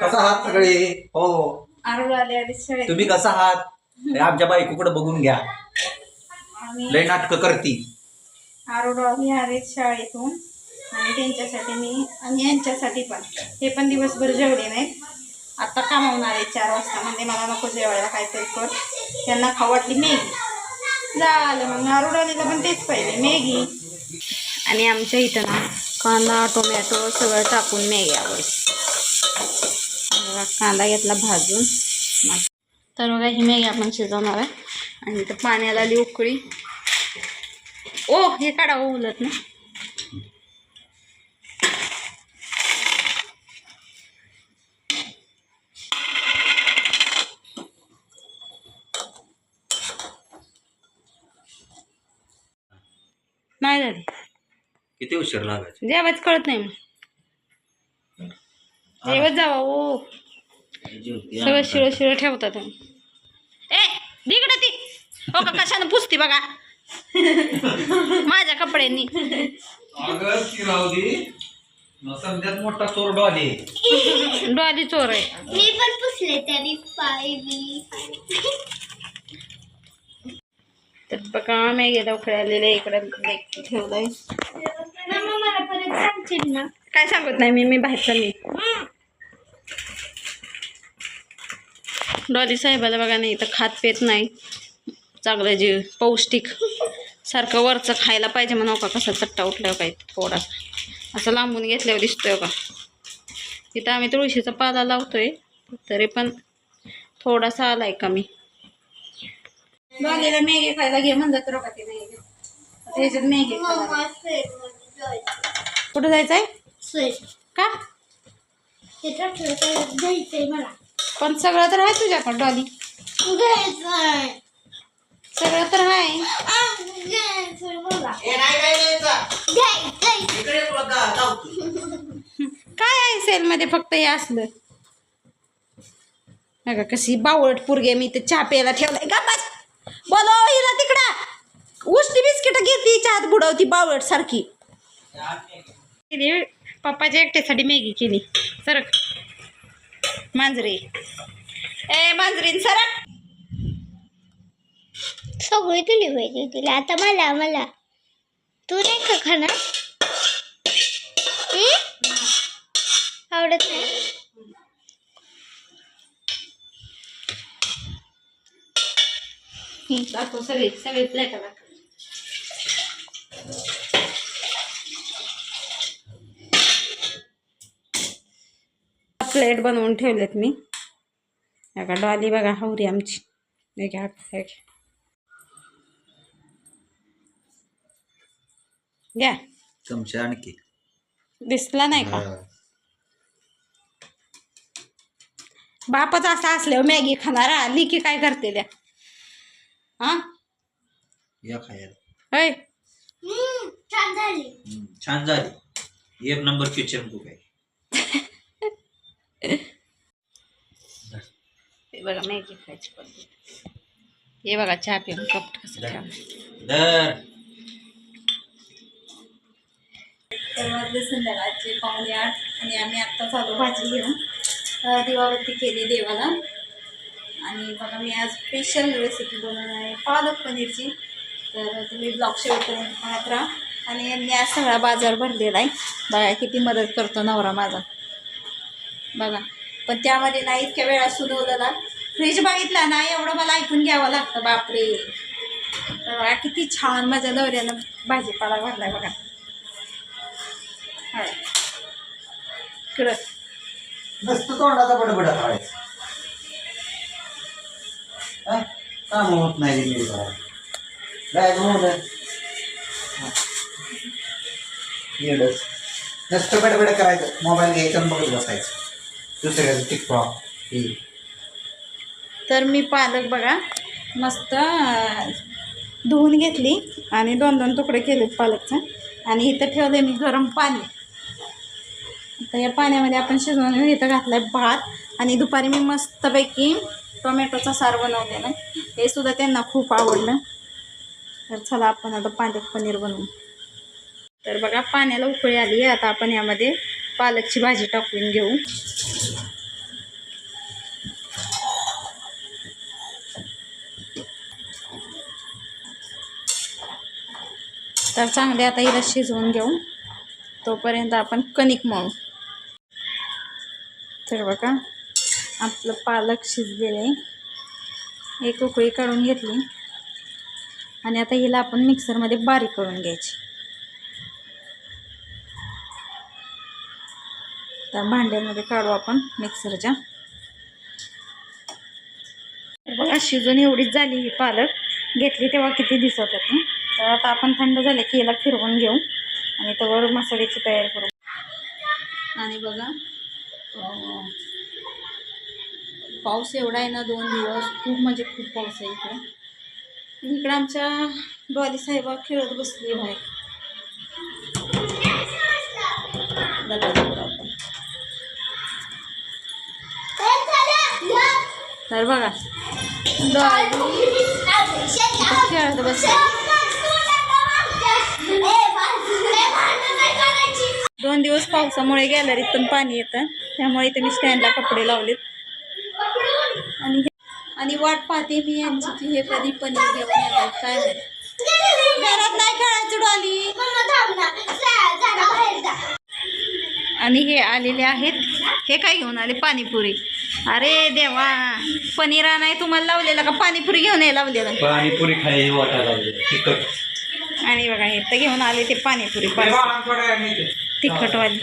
कसा आहात सगळे? हो. तुम्ही कसा आहात? आमच्या बायकोकडे बघून घ्या. लय नाटक करती. आरोळ आले शाळेतून. आणि त्यांच्यासाठी मी आणि यांच्यासाठी पण. हे पण दिवसभर जेवले नाहीत. आता कामावून आले चार वाजता म्हणजे मला नको जेवायला काहीतरी कर. त्यांना खाऊ वाटली मॅगी. झालं मग आरोळ पण तेच पाहिजे मॅगी. आणि आमच्या इथं ना कांदा टोमॅटो सगळं टाकून मॅगी आवडते. कांदा घेतला भाजून. तर बघा ही मॅगी आपण शिजवणार आहे. आणि इथं पाण्याला आली उकळी. ओ हे काढावं हो उलट ना. नाही झाली. किती उशीर लागायचा? जेवायच कळत नाही जेवत जावा ओ. सगळं शिळ शिळ ठेवता तुम्ही. ए दिकडे ती. हो का कशानं पुसती बघा. माझ्या कपड्यांनी. अगं मोठा चोर डॉली. डॉली चोर आहे. मी पण पुसले तरी पाय बी तर बघा मी उकळे आलेले इकडे ठेवलंय. काय सांगत नाही मी मी बाहेर चालली डॉली साहेबाला बघा नाही तर खात पेत नाही. चांगलं जे पौष्टिक. सारखं वरचं खायला पाहिजे म्हणून का कसा चट्टा उठल्यावर पाहिजे थोडासा असं लांबून घेतल्यावर दिसतोय का तिथं आम्ही तुळशीचा पाला लावतोय तरी पण थोडासा आलाय कमी. डॉलीला मॅगी खायला घे म्हणलं तर का ते मॅगी जायचं. कुठं जायचंय? का? हे मला. पण सगळं तर आहे तुझ्याकडं डॉली. घ्यायचंय सगळं तर आहे. आ, घ्यायचंय मला. घ्यायचंय काय आहे सेलमध्ये फक्त हे असलं? बघा कशी बावळट पुरगे मी ते चहा प्यायला ठेवलाय. का बस. बोलो हिला तिकडं. उष्टी बिस्किट घेतली चहात बुडवती बावळट सारखी. केली पप्पाच्या एकट्यासाठी मॅगी केली. सरक मांजरी. ए मांजरीन सरक. सगळी दिली पाहिजे तुला. आता मला मला. तू नाही का खाणार? हं? आवडत नाही? दाखव सगळे सगळे प्लेट प्लेट बनवून ठेवलेत मी. का डॉली बघा हवरी आमची. हे घ्या, चमचा आणखी. दिसला नाही का? बापच असा असल्यावर मॅगी खाणारा लिकी काय करते त्या? हा? या खायला होय छान झाली छान झाली एक नंबर किचन कुक आहे हे बघा मॅगी खायची पद्धत हे बघा चहा पिऊन कप कसं तर वाजले संध्याकाळचे पावणे आठ आणि आम्ही आत्ता चालू भाजी घेऊन अं, दिवाबत्ती केली देवाला. आणि बघा मी आज स्पेशल रेसिपी बनवणार आहे. पालक पनीरची. तर तुम्ही ब्लॉग शेवटपर्यंत पाहत राहा. आणि यांनी आज सगळा बाजार भरलेला आहे. बघा किती मदत करतो नवरा माझा. बघा पण त्यामध्ये ना इतक्या वेळा सुनवलेला. फ्रीज बघितला ना एवढं मला ऐकून घ्यावं लागतं. बापरे. बघा किती छान माझ्या नवऱ्यानं भाजीपाला भरलाय बघा. हा. इकडं तोंडाचा बडबड. काम होत नाही मी बॅग येडच नुसतं बडबड करायचं. मोबाईल घ्यायचं आणि बघत बसायचं. दुसऱ्याचं टिकटॉक हे. तर मी पालक बघा मस्त धुवून घेतली आणि दोन दोन तुकडे केले पालकचं. आणि इथं ठेवले मी गरम पाणी. आता या पाण्यामध्ये आपण शिजवून घेऊन इथं आहे भात. आणि दुपारी मी मस्तपैकी टोमॅटोचा सार बनवले ना हे सुद्धा त्यांना खूप आवडलं. तर चला आपण आता पालक पनीर बनवू. तर बघा पाण्याला उकळी आली आहे. आता आपण यामध्ये पालकची भाजी टाकून घेऊ. तर चांगले आता हिला शिजवून घेऊ. तोपर्यंत आपण कणिक मळू. तर बघा आपलं पालक शिजलेलं आहे. एक उकळी काढून घेतली. आणि आता हिला आपण मिक्सरमध्ये बारीक करून घ्यायची. त्या भांड्यामध्ये काढू आपण मिक्सरच्या. बघा शिजून एवढीच झाली ही पालक. घेतली तेव्हा किती दिसत होती. तर आता आपण थंड झाले की याला फिरवून घेऊ. आणि त्यावर मसाल्याची तयारी करू. आणि बघा पाऊस एवढा आहे ना दोन दिवस खूप म्हणजे खूप पाऊस आहे इकडे. इकडं आमच्या डॉली साहेबा खेळत बसली बाहेर. तर बघा डॉली खेळत बसली. दोन दिवस पावसामुळे गॅलरीत पण पाणी येतं त्यामुळे इथे मी स्टँडला कपडे लावलेत. आणि आणि वाट पाहते मी यांची की हे कधी पनीर घेऊन येतात काय घरात नाही खेळायचं डॉली. आणि हे आलेले आहेत. हे काय घेऊन आले? पाणीपुरी. अरे देवा. पनीर आणाय तुम्हाला लावलेलं का? पाणीपुरी घेऊन ये लावलेलं. पाणीपुरी आणि बघा हे तर घेऊन आले ते पाणीपुरी. तिखटवाली.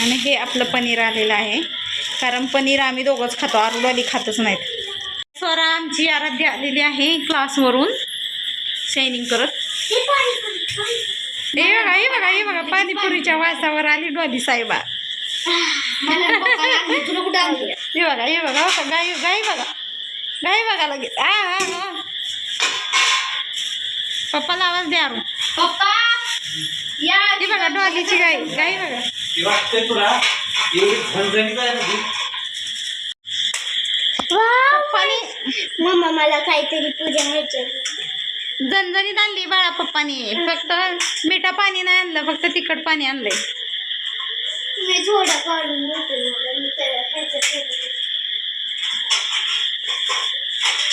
आणि हे आपलं पनीर आलेलं आहे. कारण पनीर आम्ही दोघंच खातो आरुडवाली खातच नाहीत. स्वरा आमची आराध्या आलेली आहे क्लासवरून शायनिंग करत. हे बघा हे बघा हे बघा पाणीपुरीच्या वासावर आली डोली साहेबा. हे बघा हे बघा हो का? गाई गाई बघा. गाई बघा लगेच. आ. पप्पाला आवाज द्या. पप्पा या हे बघा डॉलीची गाई गाई बघा. एवढी झणझणीत आहे ना ती. पप्पानी. मम्मा मला काहीतरी पूजा व्हायची. झणझणीत आणली बाळा पप्पानी. फक्त मिठा पाणी नाही आणलं फक्त तिखट पाणी आणलंय. मी थोडं काढून घेते मला मी त्याला खायचं ठेवलं.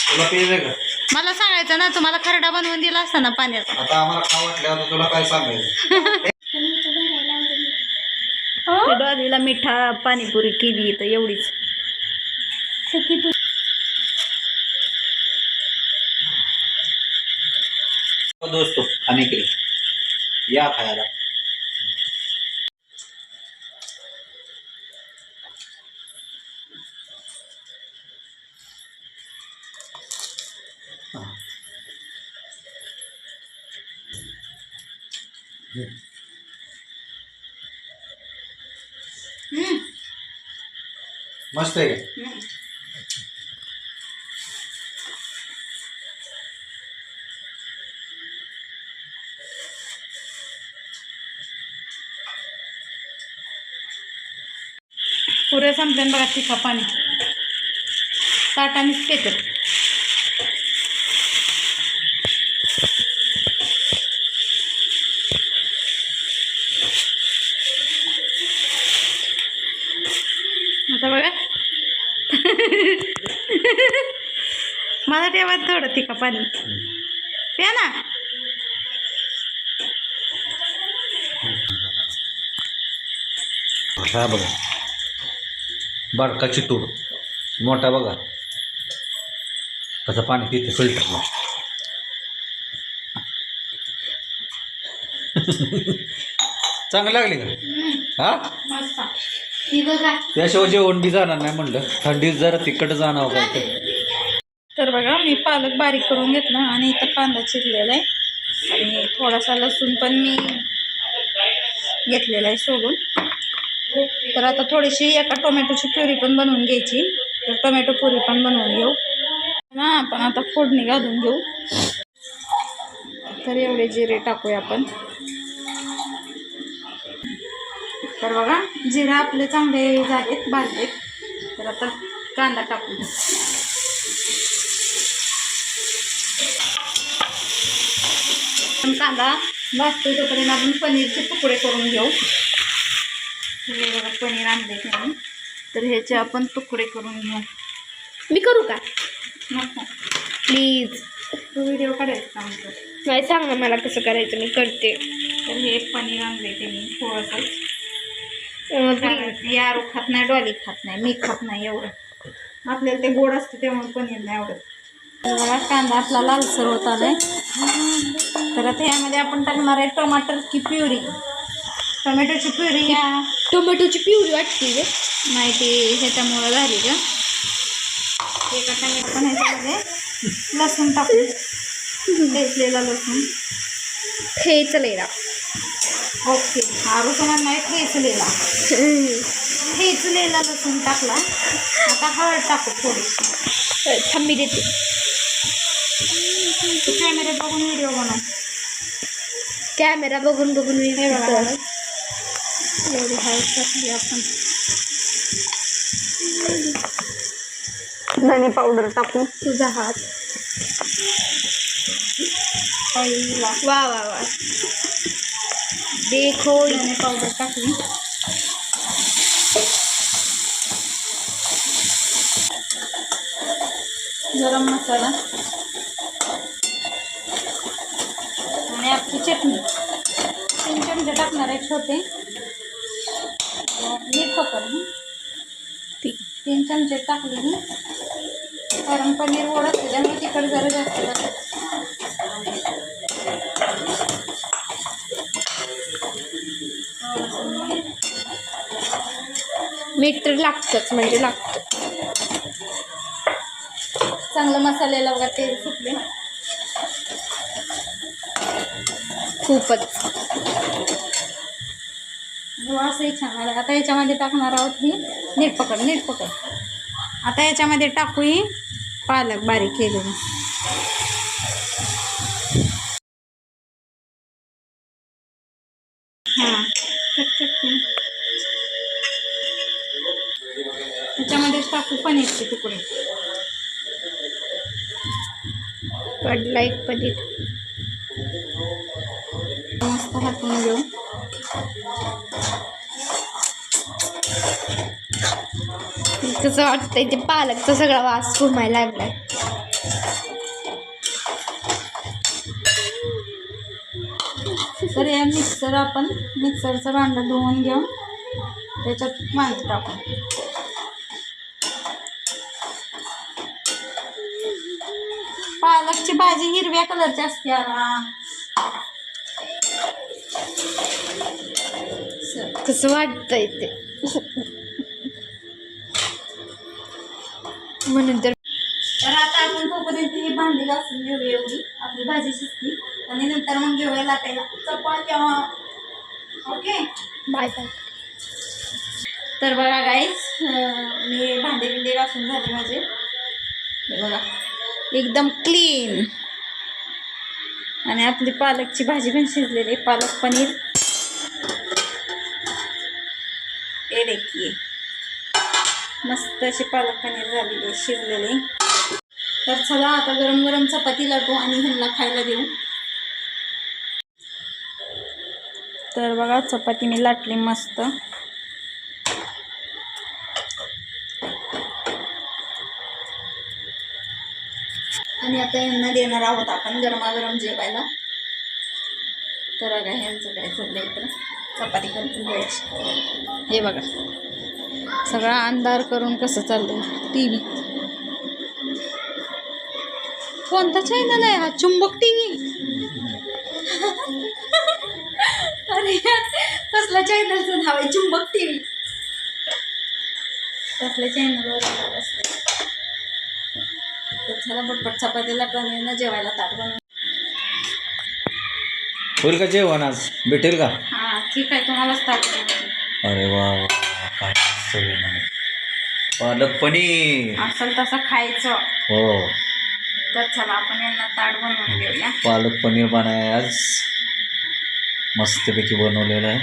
तुला पेज का? मला सांगायचं ना तुम्हाला खरडा बनवून दिला असता ना पाण्याचा. आता आम्हाला वाटल्यावर तुला काय सांगायचं पण मी तर भरायला लागली. मिठा पाणीपुरी केली तर एवढीच सखी तू तो दोस्तो खाने के लिए या खायला मस्त आहे का? हम्म. पुरे संपले बघा तिखा पाणी ताटानेच पेटत आता बघा ठेवा थोडं तिखा पाणी? प्या ना. हा बघा. बारका चितूड मोठा बघा. कसं पाणी पिते फिल्टर चांगली लागली का? हा? मस्त. बघा. त्याशिवाय जेवण बी जाणार नाही म्हणलं. थंडीत जरा तिखट जाणार काय मी पालक बारीक करून घेतला आणि इथं कांदा चिरलेला आहे. आणि थोडासा लसूण पण मी घेतलेला आहे सोडून. तर आता थोडीशी एका टोमॅटोची प्युरी पण बनवून घ्यायची. तर टोमॅटो पुरी पण बनवून घेऊ. ना आपण आता फोडणी घालून घेऊ. तर एवढे जिरे टाकूया आपण. तर बघा जिरे आपले चांगले झालेत भाजलेत तर आता कांदा टाकू कांदा भाजतो तोपर्यंत आपण पनीरचे तुकडे करून घेऊ. हे बघा पनीर आणले त्यांनी तर ह्याचे आपण तुकडे करून घेऊ. मी करू का? नको. प्लीज. तू व्हिडिओ काढायचं काम कर. नाही सांग ना मला कसं करायचं मी करते. तर हे पनीर आणले अं, please. कारण यारू खात नाही डॉली खात नाही मी खात नाही एवढं. आपल्याला ते गोड असतं त्यामुळे पनीर नाही आवडत. कांदा आपला लालसर होत आलाय. तर आता यामध्ये आपण टाकणार आहे टमाटर की प्युरी. टोमॅटोची प्युरी या. टोमॅटोची प्युरी वाटते ग. नाही ती ह्याच्यामुळं झाली का एका टमाटर पण ह्याच्यामध्ये लसूण टाकू. ठेचलेला लसूण. खेचलेला ओके. आरू तुम्हाला नाही ठेचलेला. ठेचलेला लसूण टाकला. आता हळद टाकू थोडीशी. थांबी देते. तू कॅमेऱ्यात बघून व्हिडिओ बनव कॅमेरा बघून बघून मी हे बघा करते. हळद. एवढी हळद टाकली आपण धने पावडर टाकू तुझा हात पहिला वा वा वा देखो धने पावडर टाकली गरम मसाला आपली चटणी. तीन चमचे टाकणार आहे छोटे. मीठ पकड. तीन चमचे टाकले मी. कारण पनीर गोड असते त्यामुळे तिखट जरा जास्त लागतं. मीठ. मीठ तर लागतंच म्हणजे लागतं. चांगलं मसाल्याला बघा तेल सुटले. खूपच. वासही छान आला आता याच्यामध्ये टाकणार आहोत ही. नीट पकड नीट पकड. आता याच्यामध्ये टाकू ही पालक बारीक केलेली. हां टाकू पनीरचे तुकडे. पडला एक पनीर. मस्त हातून घेऊ कसं वाटतंय ते पालकचा सगळा वास घुमायला लागलाय. तर या मिक्सर आपण मिक्सरचं भांडं धुवून घेऊन त्याच्यात पाणी टाकू. पालकची भाजी हिरव्या कलरची असते आता कसं वाटतंय ते म्हणून तर तर आता आपण तोपर्यंत ही भांडी घासून घेऊया एवढी आपली भाजी शिजती आणि नंतर मग घेऊया लाटायला. चपात्या. ओके? Bye bye. तर बघा गाईस मी भांडे बिंडे घासून झाले माझे. हे बघा. एकदम क्लीन आणि आपली पालकची भाजी पण शिजलेली आहे. पालक पनीर. ये मस्त अशी पालक पनीर झालेली आहे शिजलेली. तर चला आता गरम गरम चपाती लाटू आणि ह्यांना खायला देऊ. तर बघा चपाती मी लाटली मस्त. आणि आता यांना देणार आहोत आपण गरमागरम जेवायला. तर बघा ह्यांचं काय चाललंय इकडं. चपाती करून द्यायची हे बघा. सगळा अंधार करून कसं चाललंय? टी व्ही कोणता चॅनल आहे हा? चुंबक टी व्ही अरे कसला चॅनलचं नाव आहे? चुंबक टी व्ही कसल्या चॅनलवर चला पटपट चपातीला पण जेवायला ताट बनवून. होईल का जेवण आज? भेटेल का? हां ठीक आहे तुम्हालाच ताट अरे वा वा, काय आहे. पालक पनीर. असेल तसं खायचं. हो. तर चला आपण यांना ताट बनवून घेऊया. पालक पनीर बनाय आज. मस्तपैकी बनवलेलं आहे.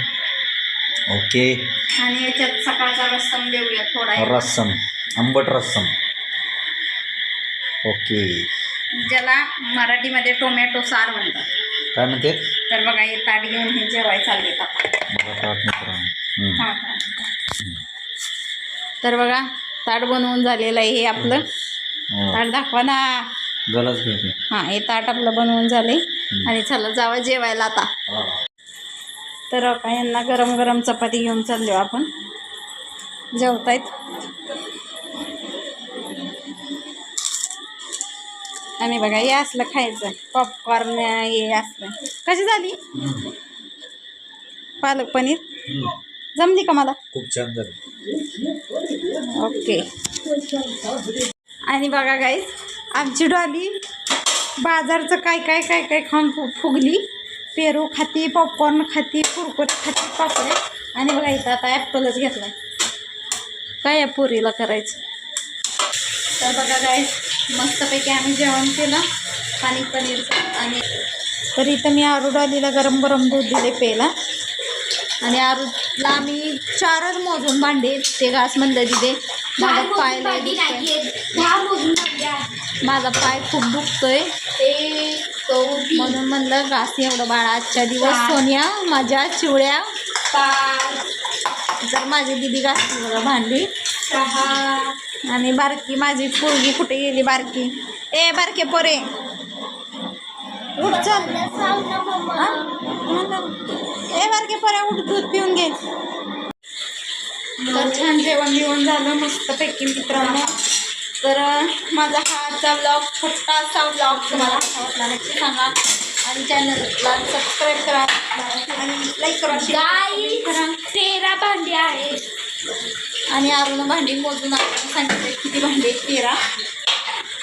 ओके. आणि याच्यात सकाळचा रस्सम देऊया थोडा रस्सम आंबट रस्सम ओके. ज्याला मराठीमध्ये टोमॅटो सार म्हणतात. काय म्हणते? तर बघा हे ताट घेऊन हे जेवाय चालले आता. हा, हा, हा. तर बघा ताट बनवून झालेलं आहे हे आपलं. हो. ताट दाखवा ना. गलच घेते हा हे ताट आपलं बनवून झाले. आणि चला जावं जेवायला आता. तर यांना गरम गरम चपाती घेऊन चाललो आपण. जेवतायत? आणि बघा हे असलं खायचं. पॉपकॉर्न हे असलं. कशी झाली? पालक पनीर? जमली का मला? खूप छान झालं. ओके. आणि बघा गाईज आमची डॉली बाजारचं काय काय काय काय खाऊन फु फुगली. पेरू खाती पॉपकॉर्न खाती कुरकुरे खाती पापड्या आणि बघा इथं आता ॲपलच घेतलाय. काय या पुरीला करायचं? तर बघा गाईज मस्तपैकी आम्ही जेवण केलं पाणी पनीरचं आणि तर इथं मी आरू डॉलीला गरम गरम दूध दिले प्यायला. आणि आरूला आम्ही चारच मोजून भांडे ते घास म्हणलं दिले. माझा पाय. माझा पाय खूप दुखतोय. म्हणून म्हणलं घास एवढं बाळा आजच्या दिवस सोन्या माझ्या चिवड्या. जर माझी दिदी घासली बघा भांडी आणि बारकी माझी पोरगी कुठे गेली बारकी? ए बारके पोरे. उठ चल. ए बारके पोरे उठ दूध पिऊन घे. तर छान जेवण बिवण झालं मस्तपैकी मित्रांनो. तर माझा हा आजचा ब्लॉग छोटासा ब्लॉग तुम्हाला आवडला नक्की सांगा. आणि चॅनलला सबस्क्राईब करा. आणि लाईक करा. तेरा भांडी आहे आणि अरुण भांडी मोजून आपण सांगितलं किती भांडी तेरा.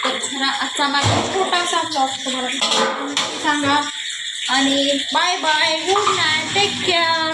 तर जरा आजचा माझा छोटासा ब्लॉग तुम्हाला सांगा. आणि bye bye good night take care